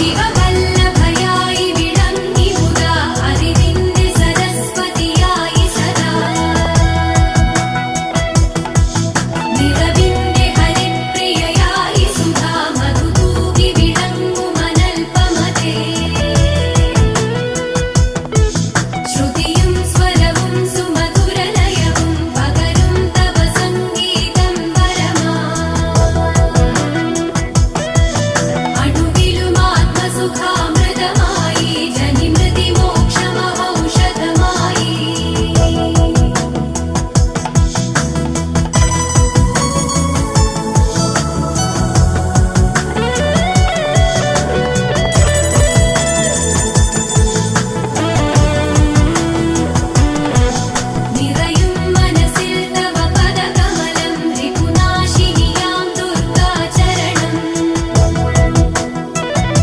시간